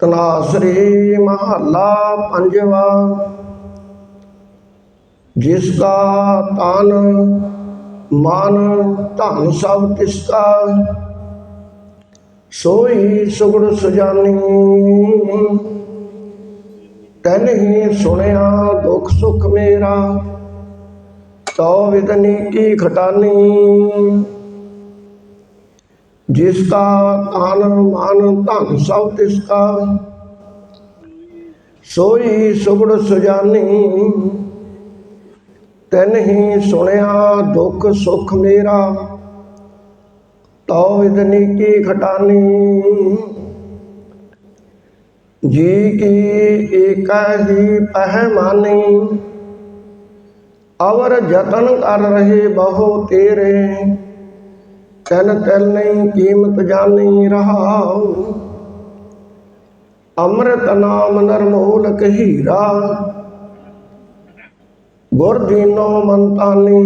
ਤਨਾਸਰੀ ਮਹੱਲਾ ਪੰਜਵਾ, ਜਿਸ ਕਾ ਤਨ ਮਨ ਧਨ ਸਭ ਤਿਸ ਕਾ ਸੋਈ ਸੁਗੜ ਸੁਜਾਨੀ। ਤਨ ਹੀ ਸੁਣਿਆ ਦੁਖ ਸੁਖ ਮੇਰਾ ਤੋ ਵਿਦਨੀ ਕੀ ਖਟਾਨੀ। ਜਿਸਕਾ ਤਨ ਮਨ ਧਨ ਸਭ ਤਿਸਕਾ ਸੋਈ ਸੁਗੜ ਸੁਜਾਨੀ, ਤੈਨ ਹੀ ਸੁਣਿਆ ਦੁੱਖ ਸੁਖ ਮੇਰਾ। ਤਉ ਵਿਦਨੀ ਕੀ ਖਟਾਨੀ। ਜੀ ਕੀ ਏਕਾ ਹੀ ਪਹਿਮਾਨੀ ਅਵਰ ਜਤਨ ਕਰ ਰਹੇ ਬਹੁ ਤੇਰੇ। ਤਨ ਤਲ ਨਹੀਂ, ਕੀਮਤ ਜਾਣੀ ਰਹਾਉ। ਅੰਮ੍ਰਿਤ ਨਾਮ ਨਰਮੋਲ ਕਹੀਰਾ ਗੁਰ ਦੀਨੋ ਮਨ ਤਾਨੀ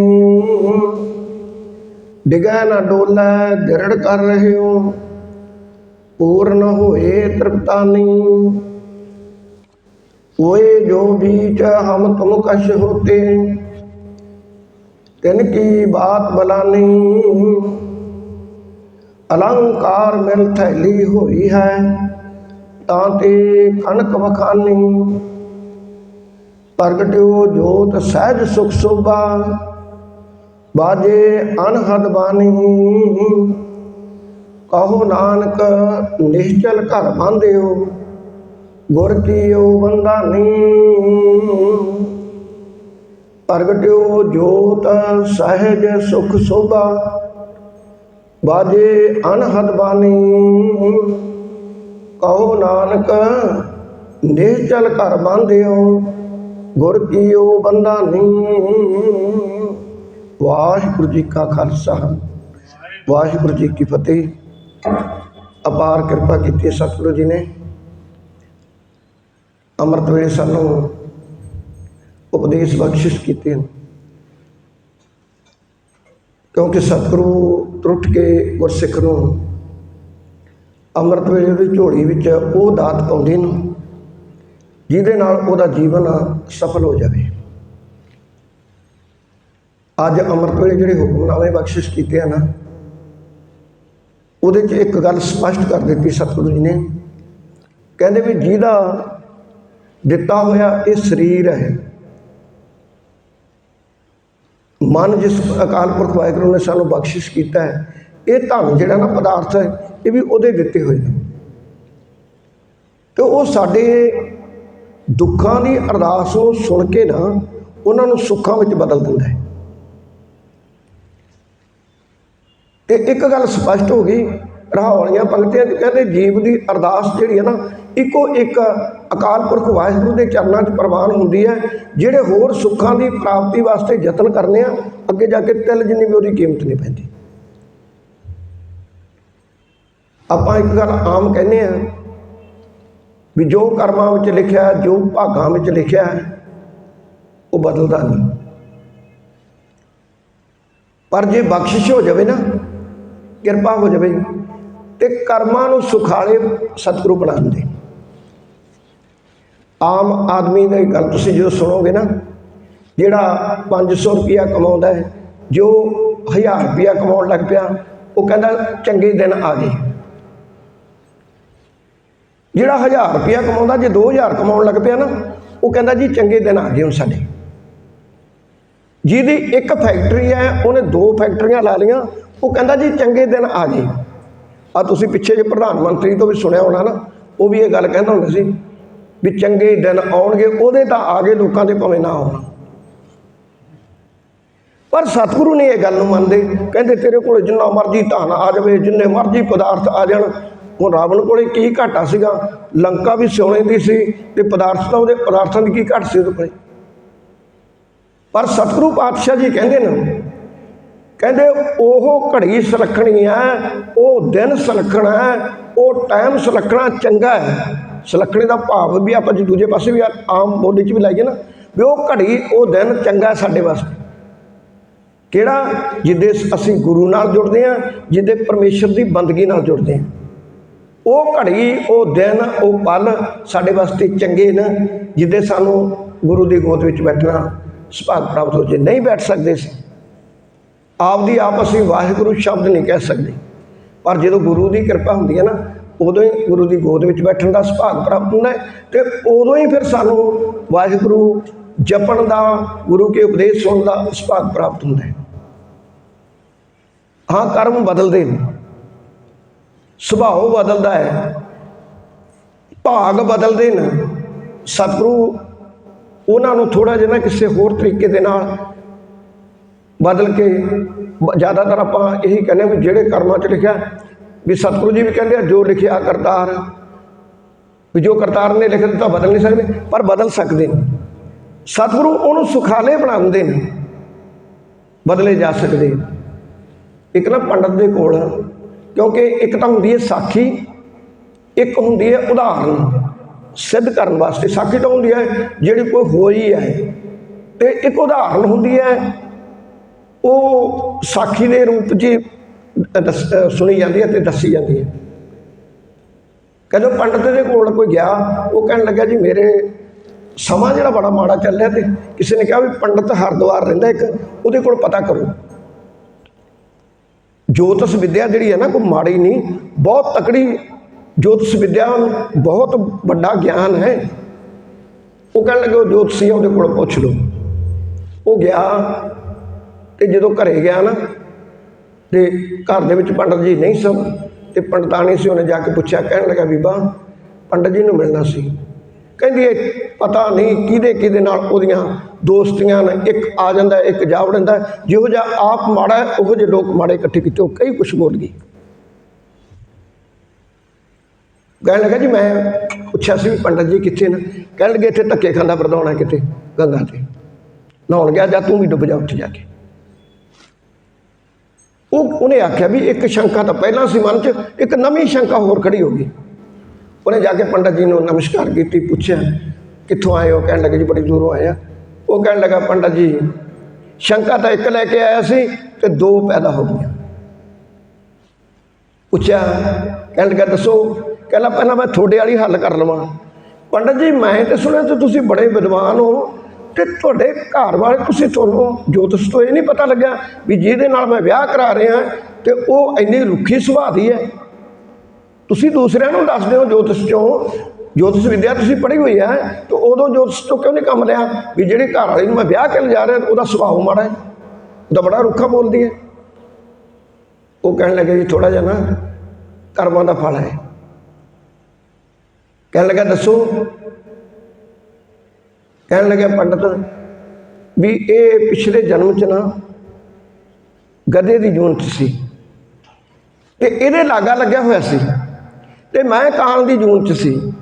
ਡਿਗੈ ਨਾ ਡੋਲੇ ਧਿਰੜ ਕਰ ਰਹਿਓ। ਪੂਰਨ ਹੋਏ ਤ੍ਰਿਪਤਾਨੀ। ਹੋਏ ਜੋ ਬੀਚ ਹਮ ਤੁਮ ਕਸ਼ ਹੋਤੇ। ਤਿਨ ਕੀ ਬਾਤ ਬਲਾਨੀ। ਅਲੰਕਾਰ ਮਿਲ ਥੈਲੀ ਹੋਈ ਹੈ, ਤਾਂ ਤੇ ਕਣਕ ਵਖਾਨੀ। ਪ੍ਰਗਟਿਓ ਜੋਤ ਸਹਿਜ ਸੁਖ ਸੋਭਾ, ਬਾਜੇ ਅਨਹਦ ਬਾਣੀ ਕਹੋ ਨਾਨਕ, ਨਿਸ਼ਚਲ ਘਰ ਬਾਂਧਿਓ, ਗੁਰ ਕੀਓ ਬੰਦਾਨੀ ਪ੍ਰਗਟਿਓ ਜੋਤ ਸਹਿਜ ਸੁਖ ਸੋਭਾ ਬਾਜੇ ਅਨਹਦ ਬਾਣੀ ਕਹੋ ਨਾਨਕ ਨਿਹਚਲ ਘਰ ਬਾਂਧਿਓ, ਗੁਰ ਕੀਓ ਬੰਦਾਨੀ ਵਾਹਿਗੁਰੂ ਜੀ ਕਾ ਖਾਲਸਾ, ਵਾਹਿਗੁਰੂ ਜੀ ਕੀ ਫਤਿਹ। ਅਪਾਰ ਕਿਰਪਾ ਕੀਤੀ ਸਤਿਗੁਰੂ ਜੀ ਨੇ। ਅੰਮ੍ਰਿਤ ਵੇਲੇ ਸਾਨੂੰ ਉਪਦੇਸ਼ ਬਖਸ਼ਿਸ਼ ਕੀਤੇ ਹਨ। ਕਿਉਂਕਿ ਸਤਿਗੁਰੂ ਟੁੱਟ ਕੇ ਗੁਰਸਿੱਖ ਨੂੰ ਅੰਮ੍ਰਿਤ ਵੇਲੇ ਉਹਦੀ ਝੋਲੀ ਵਿੱਚ ਉਹ ਦਾਤ ਪਾਉਂਦੇ ਨੇ, ਜਿਹਦੇ ਨਾਲ ਉਹਦਾ ਜੀਵਨ ਸਫਲ ਹੋ ਜਾਵੇ। ਅੱਜ ਅੰਮ੍ਰਿਤ ਵੇਲੇ ਜਿਹੜੇ ਹੁਕਮਨਾਮੇ ਬਖਸ਼ਿਸ਼ ਕੀਤੇ ਆ ਨਾ, ਉਹਦੇ 'ਚ ਇੱਕ ਗੱਲ ਸਪਸ਼ਟ ਕਰ ਦਿੱਤੀ ਸਤਿਗੁਰੂ ਜੀ ਨੇ। ਕਹਿੰਦੇ ਵੀ ਜਿਹਦਾ ਦਿੱਤਾ ਹੋਇਆ ਇਹ ਸਰੀਰ ਹੈ ਮਨ ਜਿਸ ਅਕਾਲ ਪੁਰਖ ਵਾਹਿਗੁਰੂ ਨੇ ਸਾਨੂੰ ਬਖਸ਼ਿਸ਼ ਕੀਤਾ ਹੈ, ਇਹ ਧਨ ਜਿਹੜਾ ਨਾ ਪਦਾਰਥ ਹੈ, ਇਹ ਵੀ ਉਹਦੇ ਦਿੱਤੇ ਹੋਏ ਨੇ। ਤੇ ਉਹ ਸਾਡੇ ਦੁੱਖਾਂ ਦੀ ਅਰਦਾਸ ਨੂੰ ਸੁਣ ਕੇ ਨਾ ਉਹਨਾਂ ਨੂੰ ਸੁੱਖਾਂ ਵਿੱਚ ਬਦਲ ਦਿੰਦਾ ਹੈ। ਤੇ ਇੱਕ ਗੱਲ ਸਪਸ਼ਟ ਹੋ ਗਈ ਰਹਾਉਲੀਆਂ ਪੰਕਤੀਆਂ 'ਚ ਕਹਿੰਦੇ ਜੀਵ ਦੀ ਅਰਦਾਸ ਜਿਹੜੀ ਹੈ ਨਾ, ਇੱਕੋ ਇੱਕ ਅਕਾਲ ਪੁਰਖ ਵਾਹਿਗੁਰੂ ਦੇ ਚਰਨਾਂ 'ਚ ਪ੍ਰਵਾਨ ਹੁੰਦੀ ਹੈ, ਜਿਹੜੇ ਹੋਰ ਸੁੱਖਾਂ ਦੀ ਪ੍ਰਾਪਤੀ ਵਾਸਤੇ ਯਤਨ ਕਰਨੇ ਆ, ਅੱਗੇ ਜਾ ਕੇ ਤਿਲ ਜਿੰਨੀ ਵੀ ਉਹਦੀ ਕੀਮਤ ਨਹੀਂ ਪੈਂਦੀ। ਆਪਾਂ ਇੱਕ ਗੱਲ ਆਮ ਕਹਿੰਦੇ ਆ ਵੀ ਜੋ ਕਰਮਾਂ ਵਿੱਚ ਲਿਖਿਆ, ਜੋ ਭਾਗਾਂ ਵਿੱਚ ਲਿਖਿਆ, ਉਹ ਬਦਲਦਾ ਨਹੀਂ। ਪਰ ਜੇ ਬਖਸ਼ਿਸ਼ ਹੋ ਜਾਵੇ ਨਾ, ਕਿਰਪਾ ਹੋ ਜਾਵੇ। ਤੇ ਕਰਮਾਂ ਨੂੰ ਸੁਖਾਲੇ ਸਤਿਗੁਰੂ ਬਣਾਉਂਦੇ। ਆਮ ਆਦਮੀ ਦੀ ਗੱਲ ਤੁਸੀਂ ਜਦੋਂ ਸੁਣੋਗੇ ਨਾ, ਜਿਹੜਾ 500 ਰੁਪਿਆ ਕਮਾਉਂਦਾ ਹੈ, ਜੋ 1000 ਰੁਪਿਆ ਕਮਾਉਣ ਲੱਗ ਪਿਆ, ਉਹ ਕਹਿੰਦਾ ਚੰਗੇ ਦਿਨ ਆ ਗਏ। ਜਿਹੜਾ 1000 ਰੁਪਿਆ ਕਮਾਉਂਦਾ, ਜੇ 2000 ਕਮਾਉਣ ਲੱਗ ਪਿਆ ਨਾ, ਉਹ ਕਹਿੰਦਾ ਜੀ ਚੰਗੇ ਦਿਨ ਆ ਗਏ ਹੁਣ ਸਾਡੇ। ਜਿਹਦੀ ਇੱਕ ਫੈਕਟਰੀ ਹੈ, ਉਹਨੇ ਦੋ ਫੈਕਟਰੀਆਂ ਲਾ ਲਈਆਂ, ਉਹ ਕਹਿੰਦਾ ਜੀ ਚੰਗੇ ਦਿਨ ਆ ਗਏ। ਆ ਤੁਸੀਂ ਪਿੱਛੇ ਜੇ ਪ੍ਰਧਾਨ ਮੰਤਰੀ ਤੋਂ ਵੀ ਸੁਣਿਆ ਹੋਣਾ ਨਾ, ਉਹ ਵੀ ਇਹ ਗੱਲ ਕਹਿੰਦਾ ਹੁੰਦਾ ਸੀ ਵੀ ਚੰਗੇ ਦਿਨ ਆਉਣਗੇ, ਉਹਦੇ ਤਾਂ ਆ ਗਏ ਲੋਕਾਂ ਦੇ ਭਾਵੇਂ ਨਾ ਆਉਣ। ਪਰ ਸਤਿਗੁਰੂ ਨੇ ਇਹ ਗੱਲ ਨੂੰ ਮੰਨਦੇ, ਕਹਿੰਦੇ ਤੇਰੇ ਕੋਲ ਜਿੰਨਾ ਮਰਜ਼ੀ ਧਨ ਆ ਜਾਵੇ, ਜਿੰਨੇ ਮਰਜ਼ੀ ਪਦਾਰਥ ਆ ਜਾਣ। ਹੁਣ ਰਾਵਣ ਕੋਲੇ ਕੀ ਘਾਟਾ ਸੀਗਾ? ਲੰਕਾ ਵੀ ਸੋਨੇ ਦੀ ਸੀ ਤੇ ਪਦਾਰਥ ਤਾਂ ਉਹਦੇ ਪਦਾਰਥਾਂ ਦੀ ਕੀ ਘਾਟ ਸੀ ਉਹਦੇ ਕੋਲੇ? ਪਰ ਸਤਿਗੁਰੂ ਪਾਤਸ਼ਾਹ ਜੀ ਕਹਿੰਦੇ ਨੇ ਕਹਿੰਦੇ ਉਹ ਘੜੀ ਸੁਲੱਖਣੀ ਹੈ ਉਹ ਦਿਨ ਸੁਲੱਖਣਾ ਹੈ ਉਹ ਟਾਈਮ ਸੁਲੱਖਣਾ ਚੰਗਾ ਹੈ। ਸੁਲੱਖਣੇ ਦਾ ਭਾਵ ਵੀ ਆਪਾਂ ਜੇ ਦੂਜੇ ਪਾਸੇ ਵੀ ਆਮ ਬੋਲੀ 'ਚ ਵੀ ਲਾਈਏ ਨਾ, ਵੀ ਉਹ ਘੜੀ, ਉਹ ਦਿਨ ਚੰਗਾ ਸਾਡੇ ਵਾਸਤੇ। ਕਿਹੜਾ? ਜਿਹਦੇ ਅਸੀਂ ਗੁਰੂ ਨਾਲ ਜੁੜਦੇ ਹਾਂ ਜਿਹਦੇ ਪਰਮੇਸ਼ਰ ਦੀ ਬੰਦਗੀ ਨਾਲ ਜੁੜਦੇ ਹਾਂ। ਉਹ ਘੜੀ, ਉਹ ਦਿਨ, ਉਹ ਪਲ ਸਾਡੇ ਵਾਸਤੇ ਚੰਗੇ ਨੇ ਜਿਹਦੇ ਸਾਨੂੰ ਗੁਰੂ ਦੀ ਗੋਦ ਵਿੱਚ ਬੈਠਣਾ ਸੁਭਾਗ ਪ੍ਰਾਪਤ ਹੋ ਜੇ। ਨਹੀਂ ਬੈਠ ਸਕਦੇ ਸੀ ਆਪਦੀ ਆਪ ਅਸੀਂ ਵਾਹਿਗੁਰੂ ਸ਼ਬਦ ਨਹੀਂ ਕਹਿ ਸਕਦੇ। ਪਰ ਜਦੋਂ ਗੁਰੂ ਦੀ ਕਿਰਪਾ ਹੁੰਦੀ ਹੈ ਨਾ, ਉਦੋਂ ਹੀ ਗੁਰੂ ਦੀ ਗੋਦ ਵਿੱਚ ਬੈਠਣ ਦਾ ਸੁਭਾਗ ਪ੍ਰਾਪਤ ਹੁੰਦਾ ਹੈ ਤੇ ਉਦੋਂ ਹੀ ਫਿਰ ਸਾਨੂੰ ਵਾਹਿਗੁਰੂ ਜਪਣ ਦਾ, ਗੁਰੂ ਕੇ ਉਪਦੇਸ਼ ਸੁਣਨ ਦਾ ਸੁਭਾਗ ਪ੍ਰਾਪਤ ਹੁੰਦਾ ਹੈ। ਹਾਂ, ਕਰਮ ਬਦਲਦੇ ਨੇ। ਸੁਭਾਅ ਬਦਲਦਾ ਹੈ। ਭਾਗ ਬਦਲਦੇ ਨੇ। ਸਤਿਗੁਰੂ ਉਹਨਾਂ ਨੂੰ ਥੋੜਾ ਜਿਹਾ ਨਾ ਕਿਸੇ ਹੋਰ ਤਰੀਕੇ ਦੇ ਨਾਲ ਬਦਲ ਕੇ ਬ- ਜ਼ਿਆਦਾਤਰ ਆਪਾਂ ਇਹੀ ਕਹਿੰਦੇ ਹਾਂ ਵੀ ਜਿਹੜੇ ਕਰਮਾਂ 'ਚ ਲਿਖਿਆ, ਵੀ ਸਤਿਗੁਰੂ ਜੀ ਵੀ ਕਹਿੰਦੇ ਆ, ਜੋ ਲਿਖਿਆ ਕਰਤਾਰ। ਵੀ ਜੋ ਕਰਤਾਰ ਨੇ ਲਿਖ ਦਿੱਤਾ, ਬਦਲ ਨਹੀਂ ਸਕਦੇ, ਪਰ ਬਦਲ ਸਕਦੇ ਨੇ। ਸਤਿਗੁਰੂ ਉਹਨੂੰ ਸੁਖਾਲੇ ਬਣਾਉਂਦੇ ਨੇ, ਬਦਲੇ ਜਾ ਸਕਦੇ ਇੱਕ ਨਾ ਪੰਡਤ ਦੇ ਕੋਲ, ਕਿਉਂਕਿ ਇੱਕ ਤਾਂ ਹੁੰਦੀ ਹੈ ਸਾਖੀ, ਇੱਕ ਹੁੰਦੀ ਹੈ ਉਦਾਹਰਨ, ਸਿੱਧ ਕਰਨ ਵਾਸਤੇ। ਸਾਖੀ ਤਾਂ ਹੁੰਦੀ ਹੈ ਜਿਹੜੀ ਕੋਈ ਹੋਈ ਹੈ, ਤੇ ਇੱਕ ਉਦਾਹਰਨ ਹੁੰਦੀ ਹੈ ਉਹ ਸਾਖੀ ਦੇ ਰੂਪ 'ਚ ਦੱਸ- ਸੁਣੀ ਜਾਂਦੀ ਹੈ ਤੇ ਦੱਸੀ ਜਾਂਦੀ ਹੈ। ਕਹਿੰਦੇ ਪੰਡਤ ਦੇ ਕੋਲ ਕੋਈ ਗਿਆ, ਉਹ ਕਹਿਣ ਲੱਗਾ ਜੀ, ਮੇਰੇ ਸਮਾਂ ਜਿਹੜਾ ਬੜਾ ਮਾੜਾ ਚੱਲ ਰਿਹਾ ਤੇ ਕਿਸੇ ਨੇ ਕਿਹਾ ਵੀ ਪੰਡਤ ਹਰਦੁਆਰ ਰਹਿੰਦਾ ਇੱਕ, ਉਹਦੇ ਕੋਲ ਪਤਾ ਕਰੋ। ਜੋਤਸ ਵਿਦਿਆ ਜਿਹੜੀ ਹੈ ਨਾ, ਕੋਈ ਮਾੜੀ ਨਹੀਂ, ਬਹੁਤ ਤਕੜੀ ਜੋਤਸ ਵਿਦਿਆ, ਬਹੁਤ ਵੱਡਾ ਗਿਆਨ ਹੈ। ਉਹ ਕਹਿਣ ਲੱਗੇ ਉਹ ਜੋਤਸ਼ੀ ਆ, ਉਹਦੇ ਕੋਲ ਪੁੱਛ ਲਓ। ਉਹ ਗਿਆ ਤੇ ਜਦੋਂ ਘਰੇ ਗਿਆ ਨਾ, ਤੇ ਘਰ ਦੇ ਵਿੱਚ ਪੰਡਤ ਜੀ ਨਹੀਂ ਸਨ, ਤੇ ਪੰਡਤਾਣੀ ਸੀ, ਉਹਨੇ ਜਾ ਕੇ ਪੁੱਛਿਆ, ਕਹਿਣ ਲੱਗਾ, ਬੀਬਾ, ਪੰਡਤ ਜੀ ਨੂੰ ਮਿਲਣਾ ਸੀ। ਕਹਿੰਦੀ, ਇਹ ਪਤਾ ਨਹੀਂ ਕਿਹਦੇ ਕਿਹਦੇ ਨਾਲ ਉਹਦੀਆਂ ਦੋਸਤੀਆਂ ਨੇ, ਇੱਕ ਆ ਜਾਂਦਾ, ਇੱਕ ਜਾ ਵੜਦਾ, ਜਿਹੋ ਜਿਹਾ ਆਪ ਮਾੜਾ, ਉਹੋ ਜਿਹੇ ਲੋਕ ਮਾੜੇ ਇਕੱਠੇ ਕੀਤੇ, ਉਹ ਕਈ ਕੁਛ ਬੋਲ ਗਈ। ਕਹਿਣ ਲੱਗਾ ਜੀ, ਮੈਂ ਪੁੱਛਿਆ ਸੀ ਵੀ ਪੰਡਤ ਜੀ ਕਿੱਥੇ ਨੇ? ਕਹਿਣ ਲੱਗੇ, ਇੱਥੇ ਧੱਕੇ ਖਾਂਦਾ, ਵਰਦਾਉਣਾ ਕਿਤੇ, ਗੰਗਾ ਤੇ। ਨਹਾਉਣ ਗਿਆ, ਜਾਂ ਤੂੰ ਵੀ ਡੁੱਬ ਜਾ ਉੱਥੇ ਜਾ ਕੇ। ਉਹ ਉਹਨੇ ਆਖਿਆ ਵੀ ਇੱਕ ਸ਼ੰਕਾ ਤਾਂ ਪਹਿਲਾਂ ਸੀ ਮਨ 'ਚ, ਇੱਕ ਨਵੀਂ ਸ਼ੰਕਾ ਹੋਰ ਖੜੀ ਹੋ ਗਈ। ਉਹਨੇ ਜਾ ਕੇ ਪੰਡਤ ਜੀ ਨੂੰ ਨਮਸਕਾਰ ਕੀਤੀ, ਪੁੱਛਿਆ, ਕਿੱਥੋਂ ਆਏ ਹੋ? ਕਹਿਣ ਲੱਗੇ, ਜੀ ਬੜੀ ਦੂਰੋਂ ਆਏ ਆ। ਉਹ ਕਹਿਣ ਲੱਗਾ, ਪੰਡਤ ਜੀ, ਸ਼ੰਕਾ ਤਾਂ ਇੱਕ ਲੈ ਕੇ ਆਇਆ ਸੀ ਤੇ ਦੋ ਪੈਦਾ ਹੋ ਗਈਆਂ। ਪੁੱਛਿਆ, ਕਹਿਣ ਲੱਗਾ, ਦੱਸੋ, ਕਹਿੰਦਾ, ਪਹਿਲਾਂ ਮੈਂ ਤੁਹਾਡੇ ਵਾਲੀ ਹੱਲ ਕਰ ਲਵਾਂ। ਪੰਡਤ ਜੀ, ਮੈਂ ਤੇ ਸੁਣਿਆ ਤੇ ਤੁਸੀਂ ਬੜੇ ਵਿਦਵਾਨ ਹੋ। ਤੇ ਤੁਹਾਡੇ ਘਰ ਵਾਲੇ ਤੁਸੀਂ ਤੁਹਾਨੂੰ ਜੋਤਿਸ਼ ਤੋਂ ਇਹ ਨਹੀਂ ਪਤਾ ਲੱਗਾ ਵੀ ਜਿਹਦੇ ਨਾਲ ਮੈਂ ਵਿਆਹ ਕਰਾ ਰਿਹਾ ਤੇ ਉਹ ਇੰਨੀ ਰੁੱਖੀ ਸੁਭਾਅ ਦੀ ਹੈ। ਤੁਸੀਂ ਦੂਸਰਿਆਂ ਨੂੰ ਦੱਸਦੇ ਹੋ ਜੋਤਿਸ਼ ਚੋਂ ਜੋਤਿਸ਼ ਵਿਦਿਆ ਤੁਸੀਂ ਪੜ੍ਹੀ ਹੋਈ ਹੈ ਤਾਂ ਉਦੋਂ ਜੋਤਿਸ਼ ਤੋਂ ਕਿਉਂ ਨਹੀਂ ਕੰਮ ਲਿਆ? ਵੀ ਜਿਹੜੇ ਘਰ ਵਾਲੀ ਨੂੰ ਮੈਂ ਵਿਆਹ ਕਰਨ ਜਾ ਰਿਹਾ, ਉਹਦਾ ਸੁਭਾਅ ਮਾੜਾ ਹੈ, ਉਹਦਾ ਬੜਾ ਰੁੱਖਾ ਬੋਲਦੀ ਹੈ। ਉਹ ਕਹਿਣ ਲੱਗੇ ਜੀ ਥੋੜਾ ਜਿਹਾ ਨਾ ਕਰਮਾਂ ਦਾ ਫਲ ਹੈ। ਕਹਿਣ ਲੱਗਾ, ਦੱਸੋ ਕਹਿਣ ਲੱਗਿਆ ਪੰਡਤ ਵੀ ਇਹ ਪਿਛਲੇ ਜਨਮ ਚ ਨਾ ਗਧੇ ਦੀ ਜੂਨ ਚ ਸੀ ਤੇ ਇਹਦੇ ਲਾਗਾ ਲੱਗਿਆ ਹੋਇਆ ਸੀ ਤੇ ਮੈਂ ਕਾਂ ਦੀ ਜੂਨ ਚ ਸੀ।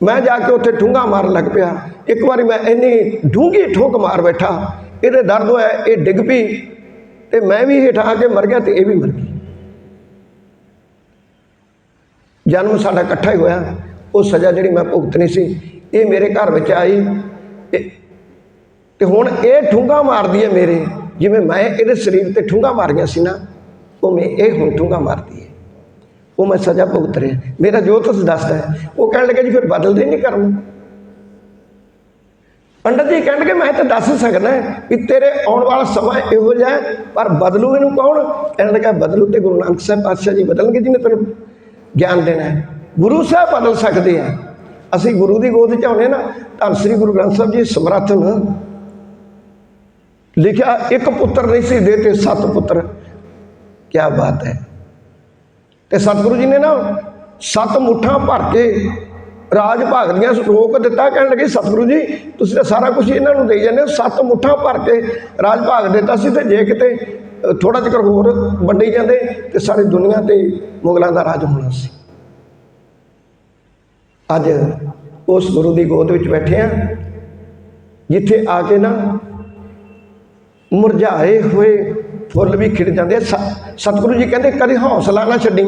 ਮੈਂ ਜਾ ਕੇ ਉੱਥੇ ਠੁੰਗਾ ਮਾਰਨ ਲੱਗ ਪਿਆ। ਇੱਕ ਵਾਰੀ ਮੈਂ ਇੰਨੀ ਡੂੰਘੀ ਠੋਕ ਮਾਰ ਬੈਠਾ, ਇਹਦੇ ਦਰਦ ਹੋਇਆ, ਇਹ ਡਿੱਗ ਪਈ ਤੇ ਮੈਂ ਵੀ ਹੇਠਾਂ ਆ ਕੇ ਮਰ ਗਿਆ ਤੇ ਇਹ ਵੀ ਮਰ ਗਈ। ਜਨਮ ਸਾਡਾ ਇਕੱਠਾ ਹੀ ਹੋਇਆ। ਉਹ ਸਜ਼ਾ ਜਿਹੜੀ ਮੈਂ ਭੁਗਤਣੀ ਸੀ ਇਹ ਮੇਰੇ ਘਰ ਵਿੱਚ ਆਈ ਤੇ ਤੇ ਹੁਣ ਇਹ ਠੁੰਗਾ ਮਾਰਦੀ ਹੈ ਮੇਰੇ। ਜਿਵੇਂ ਮੈਂ ਇਹਦੇ ਸਰੀਰ ਤੇ ਠੁੰਗਾ ਮਾਰੀਆਂ ਸੀ ਨਾ ਉਹ ਮੈਂ ਇਹ ਹੁਣ ਠੁੰਗਾ ਮਾਰਦੀ ਹੈ। ਉਹ ਮੈਂ ਸਜ਼ਾ ਭੁਗਤ ਰਿਹਾ। ਮੇਰਾ ਜੋ ਤੁਸੀਂ ਦੱਸਦਾ ਹੈ, ਉਹ ਕਹਿਣ ਲੱਗਾ ਜੀ ਫਿਰ ਬਦਲਦੇ ਨਹੀਂ ਕਰਮ। ਪੰਡਤ ਜੀ ਕਹਿਣ ਲੱਗੇ, ਮੈਂ ਤਾਂ ਦੱਸ ਸਕਦਾ ਕਿ ਤੇਰੇ ਆਉਣ ਵਾਲਾ ਸਮਾਂ ਇਹੋ ਜਿਹਾ ਪਰ ਬਦਲੂ ਇਹਨੂੰ ਕੌਣ? ਕਹਿਣ ਲੱਗਾ, ਬਦਲੂ ਤੇ ਗੁਰੂ ਨਾਨਕ ਸਾਹਿਬ ਪਾਤਸ਼ਾਹ ਜੀ ਬਦਲਣਗੇ ਜਿਹਨੇ ਤੈਨੂੰ ਗਿਆਨ ਦੇਣਾ ਹੈ। ਗੁਰੂ ਸਾਹਿਬ ਬਦਲ ਸਕਦੇ ਆ। ਅਸੀਂ ਗੁਰੂ ਦੀ ਗੋਦ ਚ ਆਉਨੇ ਨਾ ਧੰਨ ਸ੍ਰੀ ਗੁਰੂ ਗ੍ਰੰਥ ਸਾਹਿਬ ਜੀ ਸਮਰੱਥ ਨੇ। ਲਿਖਿਆ ਇੱਕ ਪੁੱਤਰ ਨਹੀਂ ਸੀ ਦੇ ਤੇ ਸੱਤ ਪੁੱਤਰ। ਕੀ ਬਾਤ ਹੈ। ਤੇ ਸਤਿਗੁਰੂ ਜੀ ਨੇ ਨਾ ਸੱਤ ਮੁੱਠਾਂ ਭਰ ਕੇ ਰਾਜ ਭਾਗ ਦੀਆਂ ਰੋਕ ਦਿੱਤਾ ਕਹਿਣ ਲੱਗੇ ਸਤਿਗੁਰੂ ਜੀ ਤੁਸੀਂ ਤਾਂ ਸਾਰਾ ਕੁਝ ਇਹਨਾਂ ਨੂੰ ਦੇਈ ਜਾਂਦੇ ਹੋ। ਸੱਤ ਮੁੱਠਾਂ ਭਰ ਕੇ ਰਾਜ ਭਾਗ ਦਿੱਤਾ ਸੀ ਤੇ ਜੇ ਕਿਤੇ ਅ, ਥੋੜਾ ਜਿਹਾ ਹੋਰ ਵੰਡੇ ਜਾਂਦੇ ਤੇ ਸਾਰੀ ਦੁਨੀਆ ਤੇ ਮੁਗਲਾਂ ਦਾ ਰਾਜ ਹੋਣਾ ਸੀ। ਅੱਜ ਉਸ ਗੁਰੂ ਦੀ ਗੋਦ ਵਿੱਚ ਬੈਠੇ ਆ, ਜਿੱਥੇ ਆ ਕੇ ਨਾ ਮੁਰਝਾਏ ਹੋਏ ਫੁੱਲ ਵੀ ਖਿੜ ਜਾਂਦੇ ਆ। ਸ- ਸਤਿਗੁਰੂ ਜੀ ਕਹਿੰਦੇ ਕਦੇ ਹੌਸਲਾ ਨਾ ਛੱਡੀ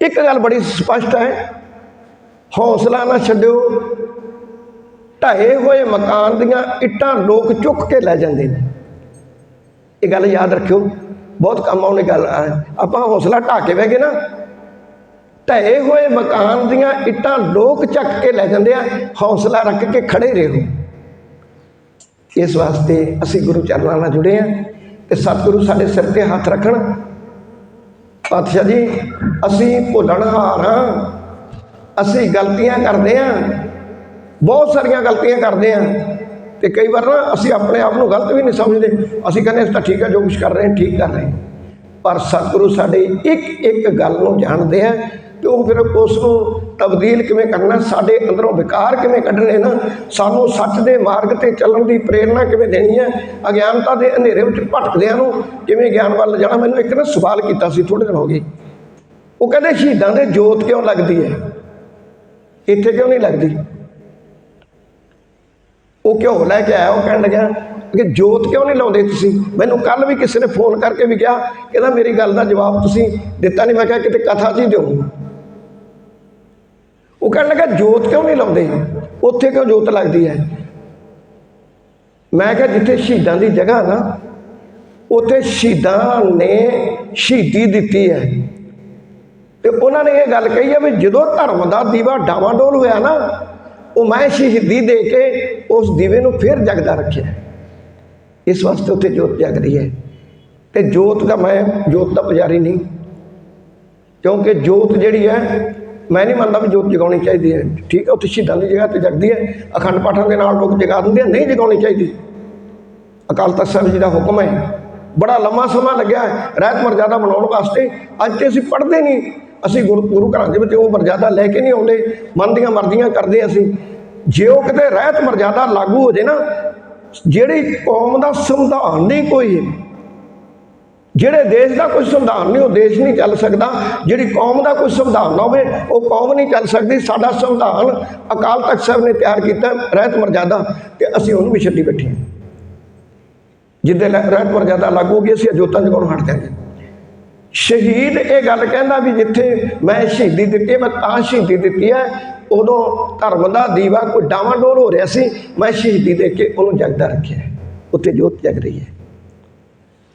ਇੱਕ ਗੱਲ ਬੜੀ ਸਪਸ਼ਟ ਹੈ, ਹੌਸਲਾ ਨਾ ਛੱਡਿਓ, ਢਾਏ ਹੋਏ ਮਕਾਨ ਦੀਆਂ ਇੱਟਾਂ ਲੋਕ ਚੁੱਕ ਕੇ ਲੈ ਜਾਂਦੇ ਨੇ ਇਹ ਗੱਲ ਯਾਦ ਰੱਖਿਓ, ਬਹੁਤ ਕੰਮ ਆਉਣੇ ਗੱਲ ਹੈ। ਆਪਾਂ ਹੌਸਲਾ ਢਾਹ ਕੇ ਬਹਿ ਗਏ ਨਾ ਢਏ ਹੋਏ ਮਕਾਨ ਦੀਆਂ ਇੱਟਾਂ ਲੋਕ ਚੱਕ ਕੇ ਲੈ ਜਾਂਦੇ ਆ, ਹੌਸਲਾ ਰੱਖ ਕੇ ਖੜੇ ਰਹੋ। ਇਸ ਵਾਸਤੇ ਅਸੀਂ ਗੁਰੂ ਚਰਨਾਂ ਨਾਲ ਜੁੜੇ ਆ ਤੇ ਸਤਿਗੁਰੂ ਸਾਡੇ ਸਿਰ ਤੇ ਹੱਥ ਰੱਖਣ। ਪਾਤਸ਼ਾਹ ਜੀ, ਅਸੀਂ ਭੁੱਲਣਹਾਰ ਹਾਂ। ਅਸੀਂ ਗਲਤੀਆਂ ਕਰਦੇ ਆ ਬਹੁਤ ਸਾਰੀਆਂ ਗਲਤੀਆਂ ਕਰਦੇ ਆ ਤੇ ਕਈ ਵਾਰ ਨਾ ਅਸੀਂ ਆਪਣੇ ਆਪ ਨੂੰ ਗਲਤ ਵੀ ਨਹੀਂ ਸਮਝਦੇ। ਅਸੀਂ ਕਹਿੰਦੇ ਅਸੀਂ ਤਾਂ ਠੀਕ ਹੈ ਜੋ ਕੁਝ ਕਰ ਰਹੇ ਹਾਂ, ਠੀਕ ਕਰ ਰਹੇ ਹਾਂ। ਪਰ ਸਤਿਗੁਰੂ ਸਾਡੇ ਇੱਕ ਇੱਕ ਗੱਲ ਨੂੰ ਜਾਣਦੇ ਆ ਤੇ ਉਹ ਫਿਰ ਉਸ ਨੂੰ ਤਬਦੀਲ ਕਿਵੇਂ ਕਰਨਾ, ਸਾਡੇ ਅੰਦਰੋਂ ਵਿਕਾਰ ਕਿਵੇਂ ਕੱਢਣੇ ਨਾ, ਸਾਨੂੰ ਸੱਚ ਦੇ ਮਾਰਗ ਤੇ ਚੱਲਣ ਦੀ ਪ੍ਰੇਰਣਾ ਕਿਵੇਂ ਦੇਣੀ ਹੈ, ਅਗਿਆਨਤਾ ਦੇ ਹਨੇਰੇ ਵਿੱਚ ਭਟਕਦਿਆਂ ਨੂੰ ਕਿਵੇਂ ਗਿਆਨ ਵੱਲ ਜਾਣਾ, ਮੈਨੂੰ ਇੱਕ ਨਾ ਸਵਾਲ ਕੀਤਾ ਸੀ ਥੋੜੇ ਦਿਨ ਹੋ ਗਏ। ਉਹ ਕਹਿੰਦੇ, ਸ਼ਹੀਦਾਂ ਦੇ ਜੋਤ ਕਿਉਂ ਲੱਗਦੀ ਹੈ? ਇੱਥੇ ਕਿਉਂ ਨਹੀਂ ਲੱਗਦੀ? ਉਹ ਕਿਉਂ ਲੈ ਕੇ ਆਇਆ? ਉਹ ਕਹਿਣ ਲੱਗਾ ਕਿ ਜੋਤ ਕਿਉਂ ਨਹੀਂ ਲਾਉਂਦੇ ਤੁਸੀਂ? ਮੈਨੂੰ ਕੱਲ ਵੀ ਕਿਸੇ ਨੇ ਫੋਨ ਕਰਕੇ ਵੀ ਕਿਹਾ, ਕਹਿੰਦਾ, ਮੇਰੀ ਗੱਲ ਦਾ ਜਵਾਬ ਤੁਸੀਂ ਦਿੱਤਾ ਨਹੀਂ। ਮੈਂ ਕਿਹਾ, ਕਿਤੇ ਕਥਾ 'ਚ ਦਿਓ। ਉਹ ਕਹਿਣ ਲੱਗਾ, ਜੋਤ ਕਿਉਂ ਨਹੀਂ ਲਾਉਂਦੇ? ਉੱਥੇ ਕਿਉਂ ਜੋਤ ਲੱਗਦੀ ਹੈ? ਮੈਂ ਕਿਹਾ, ਜਿੱਥੇ ਸ਼ਹੀਦਾਂ ਦੀ ਜਗ੍ਹਾ ਨਾ, ਉੱਥੇ ਸ਼ਹੀਦਾਂ ਨੇ ਸ਼ਹੀਦੀ ਦਿੱਤੀ ਹੈ। ਤੇ ਉਹਨਾਂ ਨੇ ਇਹ ਗੱਲ ਕਹੀ ਹੈ ਵੀ ਜਦੋਂ ਧਰਮ ਦਾ ਦੀਵਾ ਡਾਵਾਡੋਲ ਹੋਇਆ ਨਾ, ਉਹ ਮੈਂ ਸ਼ਹੀਦੀ ਦੇ ਕੇ ਉਸ ਦੀਵੇ ਨੂੰ ਫਿਰ ਜਗਦਾ ਰੱਖਿਆ। ਇਸ ਵਾਸਤੇ ਉੱਥੇ ਜੋਤ ਜਗਦੀ ਹੈ। ਤੇ ਜੋਤ ਦਾ ਮੈਂ, ਜੋਤ ਦਾ ਪੁਜਾਰੀ ਨਹੀਂ। ਕਿਉਂਕਿ ਜੋਤ ਜਿਹੜੀ ਹੈ ਮੈਂ ਨਹੀਂ ਮੰਨਦਾ ਵੀ ਜੋਤ ਜਗਾਉਣੀ ਚਾਹੀਦੀ ਹੈ। ਠੀਕ ਹੈ, ਉੱਥੇ ਸ਼ਹੀਦਾਂ ਦੀ ਜਗ੍ਹਾ ਤੇ ਜਗਦੀ ਹੈ। ਅਖੰਡ ਪਾਠਾਂ ਦੇ ਨਾਲ ਲੋਕ ਜਗਾ ਦਿੰਦੇ ਨਹੀਂ ਜਗਾਉਣੀ ਚਾਹੀਦੀ। ਅਕਾਲ ਤਖਤ ਸਾਹਿਬ ਜੀ ਦਾ ਹੁਕਮ ਹੈ। ਬੜਾ ਲੰਮਾ ਸਮਾਂ ਲੱਗਿਆ ਰਹਿਤ ਮਰਜ਼ਾਦਾ ਬਣਾਉਣ ਵਾਸਤੇ। ਅੱਜ ਤੇ ਅਸੀਂ ਪੜ੍ਹਦੇ ਨਹੀਂ। ਅਸੀਂ ਗੁਰੂ ਗੁਰੂ ਘਰਾਂ ਦੇ ਵਿੱਚ ਉਹ ਮਰਜ਼ਾਦਾ ਲੈ ਕੇ ਨਹੀਂ ਆਉਂਦੇ। ਮਨ ਦੀਆਂ ਮਰਜ਼ੀਆਂ ਕਰਦੇ ਅਸੀਂ। ਜੇ ਉਹ ਕਿਤੇ ਰਹਿਤ ਮਰਜ਼ਾਦਾ ਲਾਗੂ ਹੋ ਜੇ ਨਾ, ਜਿਹੜੀ ਕੌਮ ਦਾ ਸੰਵਿਧਾਨ ਨਹੀਂ ਕੋਈ ਜਿਹੜੇ ਦੇਸ਼ ਦਾ ਕੋਈ ਸੰਵਿਧਾਨ ਨਹੀਂ, ਉਹ ਦੇਸ਼ ਨਹੀਂ ਚੱਲ ਸਕਦਾ। ਜਿਹੜੀ ਕੌਮ ਦਾ ਕੋਈ ਸੰਵਿਧਾਨ ਨਾ ਹੋਵੇ, ਉਹ ਕੌਮ ਨਹੀਂ ਚੱਲ ਸਕਦੀ। ਸਾਡਾ ਸੰਵਿਧਾਨ ਅਕਾਲ ਤਖਤ ਸਾਹਿਬ ਨੇ ਤਿਆਰ ਕੀਤਾ, ਰਹਿਤ ਮਰਜ਼ਾਦਾ, ਤੇ ਅਸੀਂ ਉਹਨੂੰ ਵੀ ਛੱਡੀ ਬੈਠੇ ਹਾਂ। ਜਿੱਦੇ ਰਹਿਤ ਮਰਜ਼ਾਦਾ ਲਾਗੂ ਹੋ ਗਈ, ਅਸੀਂ ਜੋਤਾਂ ਜਗਾਉਣ ਹਟ ਜਾਂਗੇ। ਸ਼ਹੀਦ ਇਹ ਗੱਲ ਕਹਿੰਦਾ ਵੀ ਜਿੱਥੇ ਮੈਂ ਸ਼ਹੀਦੀ ਦਿੱਤੀ ਮੈਂ ਤਾਂ ਸ਼ਹੀਦੀ ਦਿੱਤੀ ਹੈ, ਉਦੋਂ ਧਰਮ ਦਾ ਦੀਵਾ ਕੋਈ ਡਾਵਾਂਡੋਲ ਹੋ ਰਿਹਾ ਸੀ, ਮੈਂ ਸ਼ਹੀਦੀ ਦੇ ਕੇ ਉਹਨੂੰ ਜਗਦਾ ਰੱਖਿਆ ਉੱਥੇ ਜੋਤ ਜਗ ਰਹੀ ਹੈ।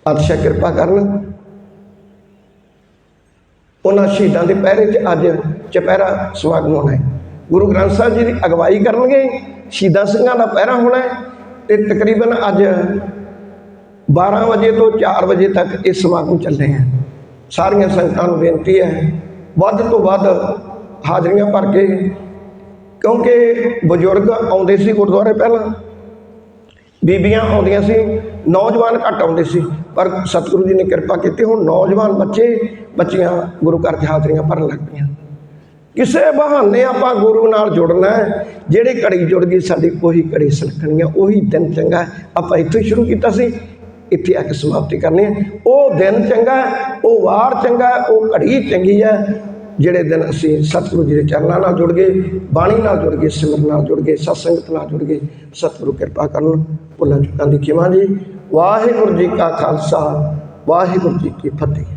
ਪਾਤਸ਼ਾਹ ਕਿਰਪਾ ਕਰਨ ਉਹਨਾਂ ਸ਼ਹੀਦਾਂ ਦੇ ਪਹਿਰੇ 'ਚ ਅੱਜ ਚਪਹਿਰਾ ਸਮਾਗਮ ਹੋਣਾ ਹੈ। ਗੁਰੂ ਗ੍ਰੰਥ ਸਾਹਿਬ ਜੀ ਦੀ ਅਗਵਾਈ ਕਰਨਗੇ, ਸ਼ਹੀਦਾਂ ਸਿੰਘਾਂ ਦਾ ਪਹਿਰਾ ਹੋਣਾ ਹੈ ਤੇ ਤਕਰੀਬਨ ਅੱਜ 12 ਵਜੇ ਤੋਂ 4 ਵਜੇ ਤੱਕ ਇਹ ਸਮਾਗਮ ਚੱਲੇ ਹੈ। ਸਾਰੀਆਂ ਸੰਗਤਾਂ ਨੂੰ ਬੇਨਤੀ ਹੈ, ਵੱਧ ਤੋਂ ਵੱਧ ਹਾਜ਼ਰੀਆਂ ਭਰ ਕੇ, ਕਿਉਂਕਿ ਬਜ਼ੁਰਗ ਆਉਂਦੇ ਸੀ ਗੁਰਦੁਆਰੇ ਪਹਿਲਾਂ ਬੀਬੀਆਂ ਆਉਂਦੀਆਂ ਸੀ, ਨੌਜਵਾਨ ਘੱਟ ਆਉਂਦੇ ਸੀ, ਪਰ ਸਤਿਗੁਰੂ ਜੀ ਨੇ ਕਿਰਪਾ ਕੀਤੀ, ਹੁਣ ਨੌਜਵਾਨ ਬੱਚੇ, ਬੱਚੀਆਂ ਗੁਰੂ ਘਰ 'ਚ ਹਾਜ਼ਰੀਆਂ ਭਰਨ ਲੱਗ ਪਈਆਂ। ਕਿਸੇ ਬਹਾਨੇ ਆਪਾਂ ਗੁਰੂ ਨਾਲ ਜੁੜਨਾ ਹੈ, ਜਿਹੜੀ ਘੜੀ ਜੁੜ ਗਈ ਸਾਡੀ, ਉਹੀ ਘੜੀ ਸਲਖਣੀ ਹੈ, ਉਹੀ ਦਿਨ ਚੰਗਾ ਆਪਾਂ ਇੱਥੋਂ ਹੀ ਸ਼ੁਰੂ ਕੀਤਾ ਸੀ, ਇੱਥੇ ਆ ਕੇ ਸਮਾਪਤੀ ਕਰਨੀ ਹੈ। ਉਹ ਦਿਨ ਚੰਗਾ ਉਹ ਵਾਰ ਚੰਗਾ ਉਹ ਘੜੀ ਚੰਗੀ ਹੈ ਜਿਹੜੇ ਦਿਨ ਅਸੀਂ ਸਤਿਗੁਰੂ ਜੀ ਦੇ ਚਰਨਾਂ ਨਾਲ ਜੁੜ ਗਏ, ਬਾਣੀ ਨਾਲ ਜੁੜ ਗਏ ਸਿਮਰਨ ਨਾਲ ਜੁੜ ਗਏ, ਸਤਸੰਗਤ ਨਾਲ ਜੁੜ ਗਏ, ਸਤਿਗੁਰੂ ਕਿਰਪਾ ਕਰਨ, ਭੁੱਲਾਂ ਚੁੱਕਾਂ ਦੀ ਖਿਮਾ ਜੀ। ਵਾਹਿਗੁਰੂ ਜੀ ਕਾ ਖਾਲਸਾ, ਵਾਹਿਗੁਰੂ ਜੀ ਕੀ ਫਤਿਹ।